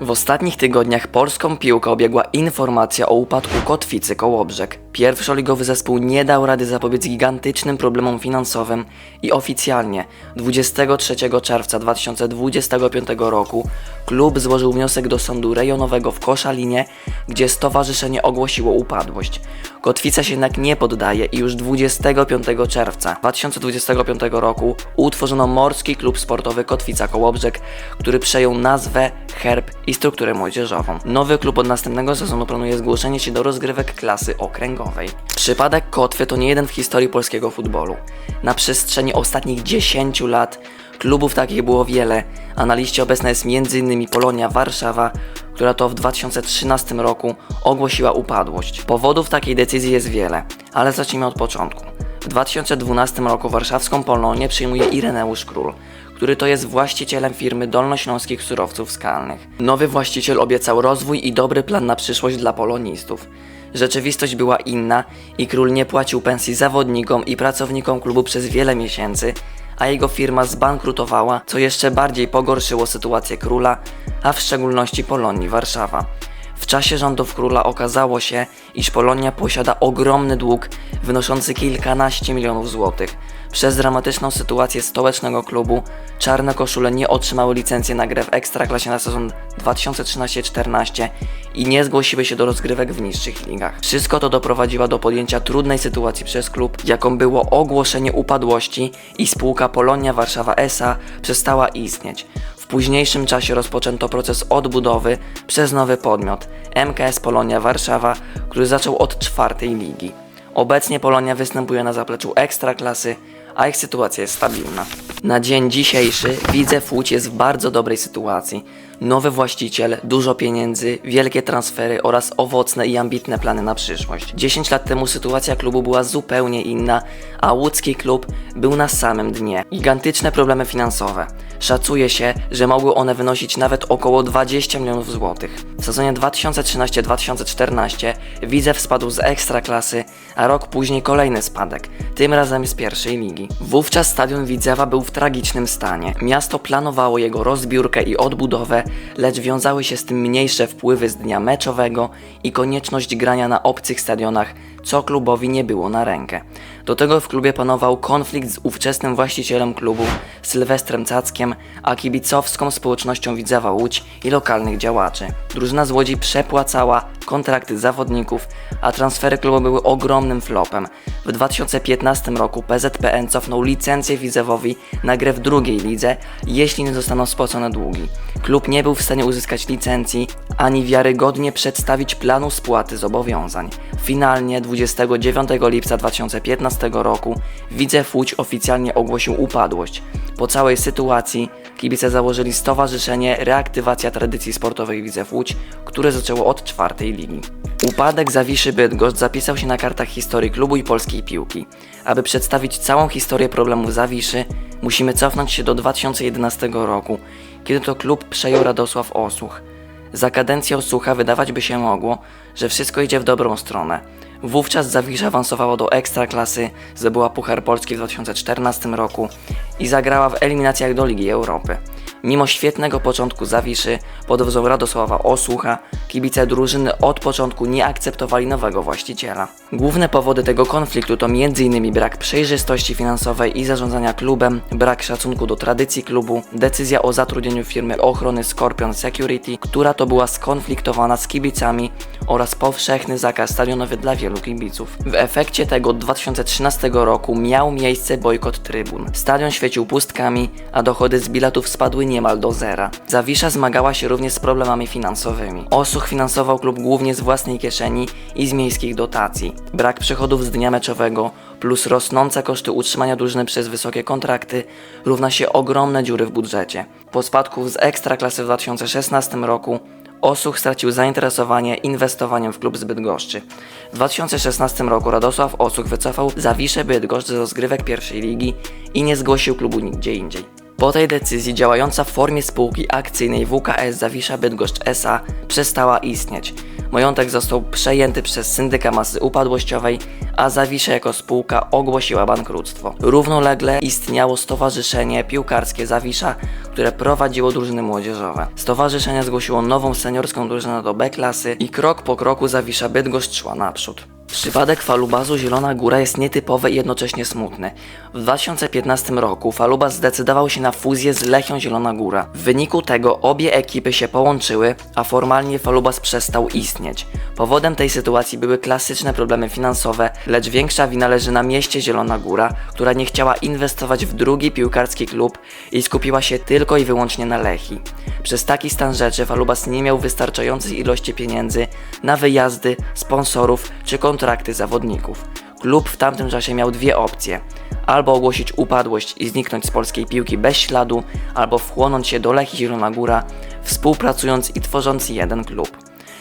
W ostatnich tygodniach polską piłkę obiegła informacja o upadku Kotwicy Kołobrzeg. Pierwszoligowy zespół nie dał rady zapobiec gigantycznym problemom finansowym i oficjalnie 23 czerwca 2025 roku klub złożył wniosek do sądu rejonowego w Koszalinie, gdzie stowarzyszenie ogłosiło upadłość. Kotwica się jednak nie poddaje i już 25 czerwca 2025 roku utworzono Morski Klub Sportowy Kotwica Kołobrzeg, który przejął nazwę, herb i strukturę młodzieżową. Nowy klub od następnego sezonu planuje zgłoszenie się do rozgrywek klasy okręgowej. Przypadek Kotwy to nie jeden w historii polskiego futbolu. Na przestrzeni ostatnich 10 lat klubów takich było wiele, a na liście obecna jest m.in. Polonia Warszawa, która to w 2013 roku ogłosiła upadłość. Powodów takiej decyzji jest wiele, ale zacznijmy od początku. W 2012 roku warszawską Polonię przyjmuje Ireneusz Król, który to jest właścicielem firmy Dolnośląskich Surowców Skalnych. Nowy właściciel obiecał rozwój i dobry plan na przyszłość dla polonistów. Rzeczywistość była inna i król nie płacił pensji zawodnikom i pracownikom klubu przez wiele miesięcy, a jego firma zbankrutowała, co jeszcze bardziej pogorszyło sytuację króla, a w szczególności Polonii Warszawa. W czasie rządów króla okazało się, iż Polonia posiada ogromny dług wynoszący kilkanaście milionów złotych. Przez dramatyczną sytuację stołecznego klubu czarne koszule nie otrzymały licencji na grę w Ekstraklasie na sezon 2013-14 i nie zgłosiły się do rozgrywek w niższych ligach. Wszystko to doprowadziło do podjęcia trudnej sytuacji przez klub, jaką było ogłoszenie upadłości i spółka Polonia Warszawa SA przestała istnieć. Późniejszym czasie rozpoczęto proces odbudowy przez nowy podmiot MKS Polonia Warszawa, który zaczął od czwartej ligi. Obecnie Polonia występuje na zapleczu ekstraklasy, a ich sytuacja jest stabilna. Na dzień dzisiejszy Widzew Łódź jest w bardzo dobrej sytuacji. Nowy właściciel, dużo pieniędzy, wielkie transfery oraz owocne i ambitne plany na przyszłość. 10 lat temu sytuacja klubu była zupełnie inna, a łódzki klub był na samym dnie. Gigantyczne problemy finansowe. Szacuje się, że mogły one wynosić nawet około 20 milionów złotych. W sezonie 2013-2014 Widzew spadł z ekstraklasy, a rok później kolejny spadek, tym razem z pierwszej ligi. Wówczas stadion Widzewa był w tragicznym stanie. Miasto planowało jego rozbiórkę i odbudowę, lecz wiązały się z tym mniejsze wpływy z dnia meczowego i konieczność grania na obcych stadionach, co klubowi nie było na rękę. Do tego w klubie panował konflikt z ówczesnym właścicielem klubu Sylwestrem Cackiem, a kibicowską społecznością Widzewa Łódź i lokalnych działaczy. Drużyna z Łodzi przepłacała kontrakty zawodników, a transfery klubu były ogromnym flopem. W 2015 roku PZPN cofnął licencję Widzewowi na grę w drugiej lidze, jeśli nie zostaną spłacone długi. Klub nie był w stanie uzyskać licencji, ani wiarygodnie przedstawić planu spłaty zobowiązań. Finalnie 29 lipca 2015 roku Widzew Łódź oficjalnie ogłosił upadłość. Po całej sytuacji kibice założyli stowarzyszenie Reaktywacja Tradycji Sportowej Widzew Łódź, które zaczęło od czwartej ligi. Upadek Zawiszy Bydgoszcz zapisał się na kartach historii klubu i polskiej piłki. Aby przedstawić całą historię problemów Zawiszy, musimy cofnąć się do 2011 roku, kiedy to klub przejął Radosław Osuch. Za kadencji Osucha wydawać by się mogło, że wszystko idzie w dobrą stronę. Wówczas Zawisza awansowało do Ekstraklasy, zdobyła Puchar Polski w 2014 roku i zagrała w eliminacjach do Ligi Europy. Mimo świetnego początku Zawiszy, pod wzorem Radosława Osłucha, kibice drużyny od początku nie akceptowali nowego właściciela. Główne powody tego konfliktu to m.in. brak przejrzystości finansowej i zarządzania klubem, brak szacunku do tradycji klubu, decyzja o zatrudnieniu firmy ochrony Scorpion Security, która to była skonfliktowana z kibicami oraz powszechny zakaz stadionowy dla wielu kibiców. W efekcie tego od 2013 roku miał miejsce bojkot trybun. Stadion świecił pustkami, a dochody z biletów spadły niemal do zera. Zawisza zmagała się również z problemami finansowymi. Osuch finansował klub głównie z własnej kieszeni i z miejskich dotacji. Brak przychodów z dnia meczowego plus rosnące koszty utrzymania drużyny przez wysokie kontrakty równa się ogromne dziury w budżecie. Po spadku z ekstraklasy w 2016 roku Osuch stracił zainteresowanie inwestowaniem w klub z Bydgoszczy. W 2016 roku Radosław Osuch wycofał Zawiszę Bydgoszcz z rozgrywek pierwszej ligi i nie zgłosił klubu nigdzie indziej. Po tej decyzji działająca w formie spółki akcyjnej WKS Zawisza Bydgoszcz SA przestała istnieć. Majątek został przejęty przez syndyka masy upadłościowej, a Zawisza jako spółka ogłosiła bankructwo. Równolegle istniało Stowarzyszenie Piłkarskie Zawisza, które prowadziło drużyny młodzieżowe. Stowarzyszenie zgłosiło nową seniorską drużynę do B klasy i krok po kroku Zawisza Bydgoszcz szła naprzód. Przypadek falubazu Zielona Góra jest nietypowy i jednocześnie smutny. W 2015 roku falubaz zdecydował się na fuzję z Lechią Zielona Góra. W wyniku tego obie ekipy się połączyły, a formalnie falubaz przestał istnieć. Powodem tej sytuacji były klasyczne problemy finansowe, lecz większa wina leży na mieście Zielona Góra, która nie chciała inwestować w drugi piłkarski klub i skupiła się tylko i wyłącznie na Lechi. Przez taki stan rzeczy Falubas nie miał wystarczającej ilości pieniędzy na wyjazdy, sponsorów czy kontrakty zawodników. Klub w tamtym czasie miał dwie opcje. Albo ogłosić upadłość i zniknąć z polskiej piłki bez śladu, albo wchłonąć się do Lechii Zielona Góra, współpracując i tworząc jeden klub.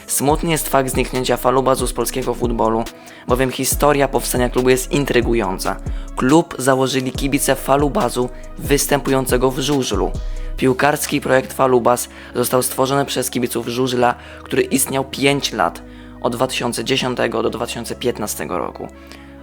Smutny jest fakt zniknięcia falubazu z polskiego futbolu, bowiem historia powstania klubu jest intrygująca. Klub założyli kibice falubazu występującego w żużlu. Piłkarski projekt Falubas został stworzony przez kibiców żużla, który istniał 5 lat, od 2010 do 2015 roku.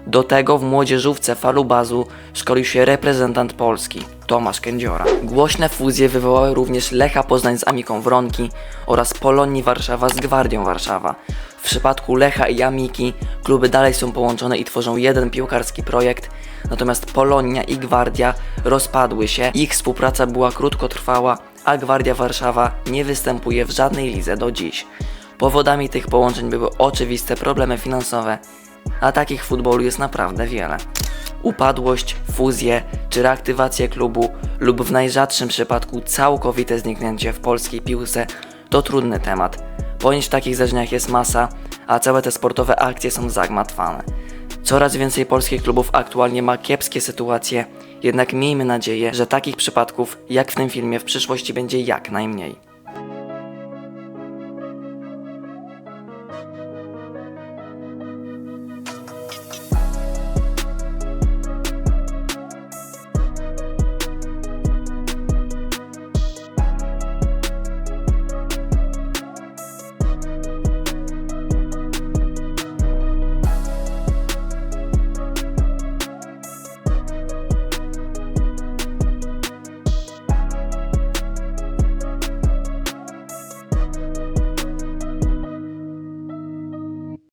Do tego w młodzieżówce falubazu szkolił się reprezentant Polski, Tomasz Kędziora. Głośne fuzje wywołały również Lecha Poznań z Amiką Wronki oraz Polonii Warszawa z Gwardią Warszawa. W przypadku Lecha i Amiki kluby dalej są połączone i tworzą jeden piłkarski projekt, natomiast Polonia i Gwardia rozpadły się, ich współpraca była krótkotrwała, a Gwardia Warszawa nie występuje w żadnej lidze do dziś. Powodami tych połączeń były oczywiste problemy finansowe, a takich w futbolu jest naprawdę wiele. Upadłość, fuzję czy reaktywację klubu lub w najrzadszym przypadku całkowite zniknięcie w polskiej piłce to trudny temat. Ponieść w takich zdarzeniach jest masa, a całe te sportowe akcje są zagmatwane. Coraz więcej polskich klubów aktualnie ma kiepskie sytuacje, jednak miejmy nadzieję, że takich przypadków jak w tym filmie w przyszłości będzie jak najmniej.